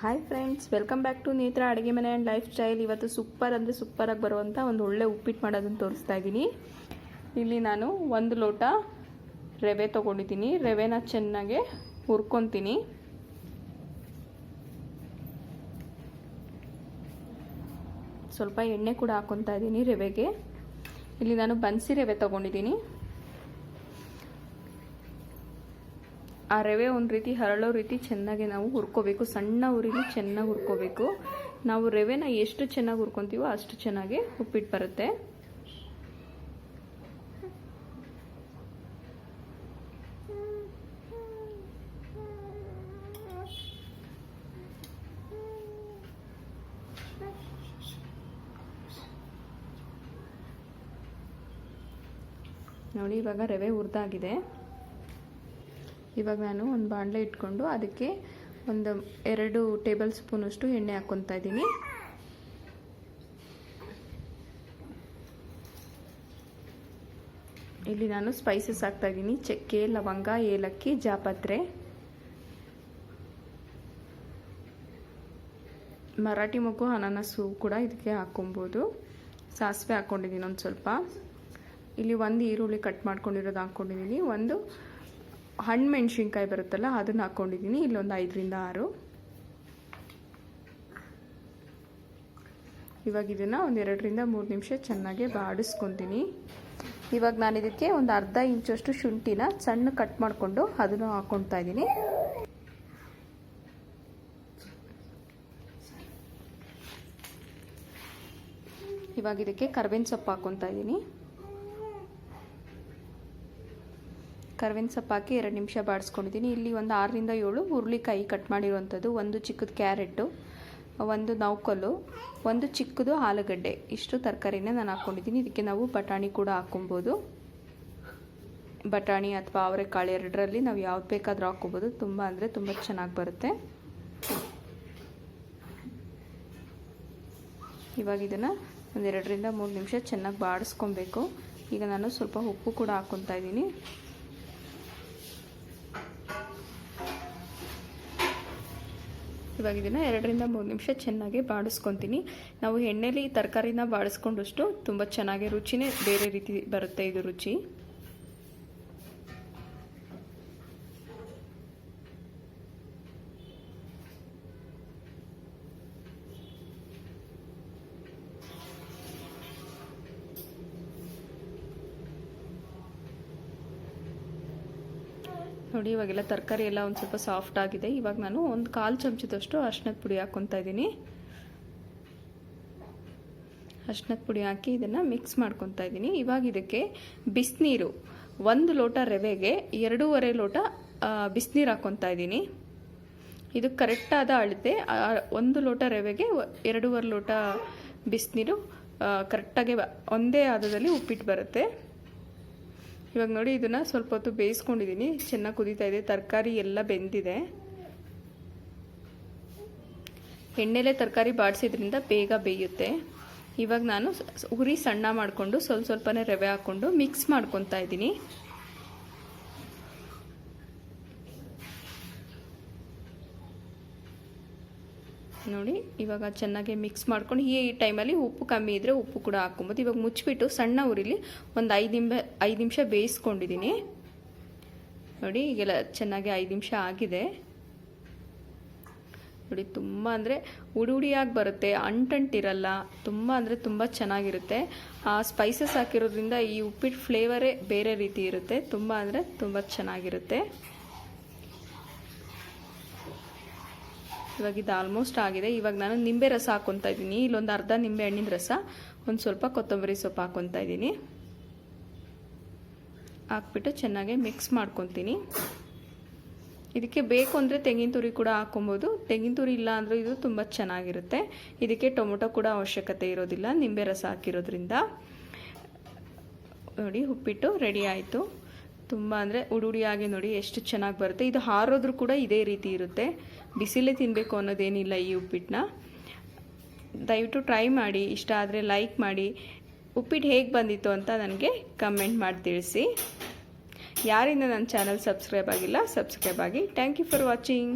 Hi friends welcome back to Nethra ಅಡುಗೆ ಮನೆ and lifestyle ಇವತ್ತು ಸೂಪರ್ ಅಂದರೆ ಸೂಪರಾಗಿ ಬರುವಂಥ ಒಂದು ಒಳ್ಳೆ ಉಪ್ಪಿಟ್ಟು ಮಾಡೋದನ್ನು ತೋರಿಸ್ತಾ ಇದ್ದೀನಿ ಇಲ್ಲಿ ನಾನು ಒಂದು ಲೋಟ ರವೆ ತೊಗೊಂಡಿದ್ದೀನಿ ರವೆನ ಚೆನ್ನಾಗೆ ಹುರ್ಕೊತೀನಿ ಸ್ವಲ್ಪ ಎಣ್ಣೆ ಕೂಡ ಹಾಕೊತಾ ಇದ್ದೀನಿ ರವೆಗೆ ಇಲ್ಲಿ ನಾನು ಬನ್ಸಿ ರವೆ ತೊಗೊಂಡಿದ್ದೀನಿ ಆ ರವೆ ಒಂದು ರೀತಿ, ಹರಳೋ ರೀತಿ ಚೆನ್ನಾಗಿ ನಾವು ಹುರ್ಕೋಬೇಕು. ಸಣ್ಣ ಉರಿಲಿ ಚೆನ್ನಾಗಿ ಹುರ್ಕೋಬೇಕು. ನಾವು ರವೆನ ಎಷ್ಟು ಚೆನ್ನಾಗಿ ಹುರ್ಕೊತೀವೋ ಅಷ್ಟು ಚೆನ್ನಾಗಿ ಉಪ್ಪಿಟ್ಟು ಬರುತ್ತೆ. ನೋಡಿ, ಇವಾಗ ರವೆ ಹುರಿದಾಗಿದೆ. ಇವಾಗ ನಾನು ಒಂದು ಬಾಣಲೆ ಇಟ್ಕೊಂಡು ಅದಕ್ಕೆ ಒಂದು ಎರಡು ಟೇಬಲ್ ಸ್ಪೂನಷ್ಟು ಎಣ್ಣೆ ಹಾಕ್ಕೊತಾ ಇದ್ದೀನಿ. ಇಲ್ಲಿ ನಾನು ಸ್ಪೈಸಸ್ ಹಾಕ್ತಾ ಇದ್ದೀನಿ. ಚಕ್ಕೆ, ಲವಂಗ, ಏಲಕ್ಕಿ, ಜಾಪತ್ರೆ. ಮರಾಠಿ ಮಗು ಅನಾನಸು ಕೂಡ ಇದಕ್ಕೆ ಹಾಕ್ಕೊಬೋದು ಸಾಸಿವೆ ಹಾಕ್ಕೊಂಡಿದ್ದೀನಿ ಒಂದು ಸ್ವಲ್ಪ. ಇಲ್ಲಿ ಒಂದು ಈರುಳ್ಳಿ ಕಟ್ ಮಾಡ್ಕೊಂಡಿರೋದು ಹಾಕ್ಕೊಂಡಿದ್ದೀನಿ ಒಂದು ಹಣ್ಣು ಮೆಣಸಿನ್ಕಾಯಿ ಬರುತ್ತಲ್ಲ, ಅದನ್ನು ಹಾಕ್ಕೊಂಡಿದ್ದೀನಿ ಇಲ್ಲೊಂದು ಐದರಿಂದ ಆರು. ಇವಾಗ ಇದನ್ನು ಒಂದು ಎರಡರಿಂದ ಮೂರು ನಿಮಿಷ ಚೆನ್ನಾಗಿ ಬಾಡಿಸ್ಕೊತೀನಿ. ಇವಾಗ ನಾನು ಇದಕ್ಕೆ ಒಂದು ಅರ್ಧ ಇಂಚಷ್ಟು ಶುಂಠಿನ ಸಣ್ಣ ಕಟ್ ಮಾಡಿಕೊಂಡು ಅದನ್ನು ಹಾಕ್ಕೊಳ್ತಾ ಇದ್ದೀನಿ. ಇವಾಗ ಇದಕ್ಕೆ ಕರ್ಬೇವಿನ ಸೊಪ್ಪು ಹಾಕ್ಕೊತಾ ಇದ್ದೀನಿ. ಕರ್ಬೇವಿನ ಸೊಪ್ಪು ಹಾಕಿ ಎರಡು ನಿಮಿಷ ಬಾಡಿಸ್ಕೊಂಡಿದ್ದೀನಿ. ಇಲ್ಲಿ ಒಂದು ಆರರಿಂದ ಏಳು ಹುರುಳಿಕಾಯಿ ಕಟ್ ಮಾಡಿರುವಂಥದ್ದು. ಒಂದು ಚಿಕ್ಕದು ಕ್ಯಾರೆಟು ಒಂದು ನೌಕಲು ಒಂದು ಚಿಕ್ಕದು ಆಲೂಗಡ್ಡೆ. ಇಷ್ಟು ತರಕಾರಿನ ನಾನು ಹಾಕ್ಕೊಂಡಿದ್ದೀನಿ. ಇದಕ್ಕೆ ನಾವು ಬಟಾಣಿ ಕೂಡ ಹಾಕ್ಕೊಬೋದು. ಬಟಾಣಿ ಅಥವಾ ಅವರೆಕಾಳು ಎರಡರಲ್ಲಿ ನಾವು ಯಾವ್ದು ಬೇಕಾದರೂ ಹಾಕ್ಕೊಬೋದು. ತುಂಬ ಅಂದರೆ ತುಂಬ ಚೆನ್ನಾಗಿ ಬರುತ್ತೆ. ಇವಾಗ ಇದನ್ನು ಒಂದೆರಡರಿಂದ ಮೂರು ನಿಮಿಷ ಚೆನ್ನಾಗಿ ಬಾಡಿಸ್ಕೊಬೇಕು. ಈಗ ನಾನು ಸ್ವಲ್ಪ ಉಪ್ಪು ಕೂಡ ಹಾಕ್ಕೊತಾ ಇದ್ದೀನಿ. ಇವಾಗ ಇದನ್ನು ಎರಡರಿಂದ ಮೂರು ನಿಮಿಷ ಚೆನ್ನಾಗಿ ಬಾಡಿಸ್ಕೊತೀನಿ. ನಾವು ಎಣ್ಣೆಲಿ ತರಕಾರಿನ ಬಾಡಿಸ್ಕೊಂಡಷ್ಟು ತುಂಬ ಚೆನ್ನಾಗಿ ರುಚಿನೇ ಬೇರೆ ರೀತಿ ಬರುತ್ತೆ ಇದು ರುಚಿ. ನೋಡಿ, ಇವಾಗೆಲ್ಲ ತರಕಾರಿ ಎಲ್ಲ ಒಂದು ಸ್ವಲ್ಪ ಸಾಫ್ಟ್ ಆಗಿದೆ. ಇವಾಗ ನಾನು ಒಂದು ಕಾಲು ಚಮಚದಷ್ಟು ಅರ್ಶಿನದ ಪುಡಿ ಹಾಕ್ಕೊತಾ ಇದ್ದೀನಿ. ಅರ್ಶಿನದ ಪುಡಿ ಹಾಕಿ ಇದನ್ನು ಮಿಕ್ಸ್ ಮಾಡ್ಕೊತಾ ಇದ್ದೀನಿ. ಇವಾಗ ಇದಕ್ಕೆ ಬಿಸಿನೀರು, ಒಂದು ಲೋಟ ರವೆಗೆ ಎರಡೂವರೆ ಲೋಟ ಬಿಸಿನೀರು ಹಾಕ್ಕೊತಾ ಇದ್ದೀನಿ. ಇದು ಕರೆಕ್ಟಾದ ಅಳತೆ. ಒಂದು ಲೋಟ ರವೆಗೆ ಎರಡೂವರೆ ಲೋಟ ಬಿಸಿನೀರು ಕರೆಕ್ಟಾಗಿ ಒಂದೇ ಆದದಲ್ಲಿ ಉಪ್ಪಿಟ್ಟು ಬರುತ್ತೆ. ಇವಾಗ ನೋಡಿ ಇದನ್ನು ಸ್ವಲ್ಪ ಹೊತ್ತು ಬೇಯಿಸ್ಕೊಂಡಿದ್ದೀನಿ ಚೆನ್ನಾಗಿ ಕುದೀತಾ ಇದೆ. ತರಕಾರಿ ಎಲ್ಲ ಬೆಂದಿದೆ. ಎಣ್ಣೆಲೆ ತರಕಾರಿ ಬಾಡಿಸಿದ್ರಿಂದ ಬೇಗ ಬೇಯುತ್ತೆ. ಇವಾಗ ನಾನು ಉರಿ ಸಣ್ಣ ಮಾಡಿಕೊಂಡು ಸ್ವಲ್ಪ ಸ್ವಲ್ಪನೇ ರವೆ ಹಾಕ್ಕೊಂಡು ಮಿಕ್ಸ್ ಮಾಡ್ಕೊತಾ ಇದ್ದೀನಿ. ನೋಡಿ, ಇವಾಗ ಚೆನ್ನಾಗಿ ಮಿಕ್ಸ್ ಮಾಡ್ಕೊಂಡು, ಈ ಟೈಮಲ್ಲಿ ಉಪ್ಪು ಕಮ್ಮಿ ಇದ್ದರೆ ಉಪ್ಪು ಕೂಡ ಹಾಕ್ಕೊಬೋದು. ಇವಾಗ ಮುಚ್ಚಿಬಿಟ್ಟು ಸಣ್ಣ ಉರಿಲಿ ಒಂದು ಐದು ನಿಮಿಷ ಐದು ನಿಮಿಷ ಬೇಯಿಸ್ಕೊಂಡಿದ್ದೀನಿ ನೋಡಿ, ಈಗೆಲ್ಲ ಚೆನ್ನಾಗಿ ಐದು ನಿಮಿಷ ಆಗಿದೆ. ನೋಡಿ, ತುಂಬ ಅಂದರೆ ಉಡಿ ಉಡಿಯಾಗಿ ಬರುತ್ತೆ ಅಂಟಂಟಿರಲ್ಲ ತುಂಬ ಅಂದರೆ ತುಂಬ ಚೆನ್ನಾಗಿರುತ್ತೆ. ಆ ಸ್ಪೈಸಸ್ ಹಾಕಿರೋದ್ರಿಂದ ಈ ಉಪ್ಪಿಟ್ಟು ಫ್ಲೇವರೇ ಬೇರೆ ರೀತಿ ಇರುತ್ತೆ, ತುಂಬ ಅಂದರೆ ತುಂಬ ಚೆನ್ನಾಗಿರುತ್ತೆ. ಇವಾಗ ಇದು ಆಲ್ಮೋಸ್ಟ್ ಆಗಿದೆ. ಇವಾಗ ನಾನು ನಿಂಬೆ ರಸ ಹಾಕ್ಕೊತಾ ಇದ್ದೀನಿ. ಇಲ್ಲೊಂದು ಅರ್ಧ ನಿಂಬೆ ಹಣ್ಣಿನ ರಸ, ಒಂದು ಸ್ವಲ್ಪ ಕೊತ್ತಂಬರಿ ಸೊಪ್ಪು ಹಾಕ್ಕೊತಾ ಇದ್ದೀನಿ. ಹಾಕ್ಬಿಟ್ಟು ಚೆನ್ನಾಗಿ ಮಿಕ್ಸ್ ಮಾಡ್ಕೊತೀನಿ. ಇದಕ್ಕೆ ಬೇಕು ಅಂದರೆ ತೆಂಗಿನ ತುರಿ ಕೂಡ ಹಾಕೊಬೋದು. ತೆಂಗಿನ ತುರಿ ಇಲ್ಲ ಅಂದರೂ ಇದು ತುಂಬ ಚೆನ್ನಾಗಿರುತ್ತೆ. ಇದಕ್ಕೆ ಟೊಮೊಟೊ ಕೂಡ ಅವಶ್ಯಕತೆ ಇರೋದಿಲ್ಲ, ನಿಂಬೆ ರಸ ಹಾಕಿರೋದ್ರಿಂದ. ನೋಡಿ, ಉಪ್ಪಿಟ್ಟು ರೆಡಿ ಆಯಿತು. ತುಂಬ ಅಂದರೆ ಉಡುಡಿಯಾಗಿ ನೋಡಿ ಎಷ್ಟು ಚೆನ್ನಾಗಿ ಬರುತ್ತೆ. ಇದು ಹಾರೋದ್ರೂ ಕೂಡ ಇದೇ ರೀತಿ ಇರುತ್ತೆ. ಬಿಸಿಲೇ ತಿನ್ನಬೇಕು ಅನ್ನೋದೇನಿಲ್ಲ ಈ ಉಪ್ಪಿಟ್ಟನ್ನ ದಯವಿಟ್ಟು ಟ್ರೈ ಮಾಡಿ, ಇಷ್ಟ ಆದರೆ ಲೈಕ್ ಮಾಡಿ. ಉಪ್ಪಿಟ್ಟು ಹೇಗೆ ಬಂದಿತ್ತು ಅಂತ ನನಗೆ ಕಮೆಂಟ್ ಮಾಡಿ ತಿಳಿಸಿ. ಯಾರಿಂದ ನನ್ನ ಚಾನಲ್ ಸಬ್ಸ್ಕ್ರೈಬ್ ಆಗಿಲ್ಲ, ಸಬ್ಸ್ಕ್ರೈಬ್ ಆಗಿ. Thank you for watching.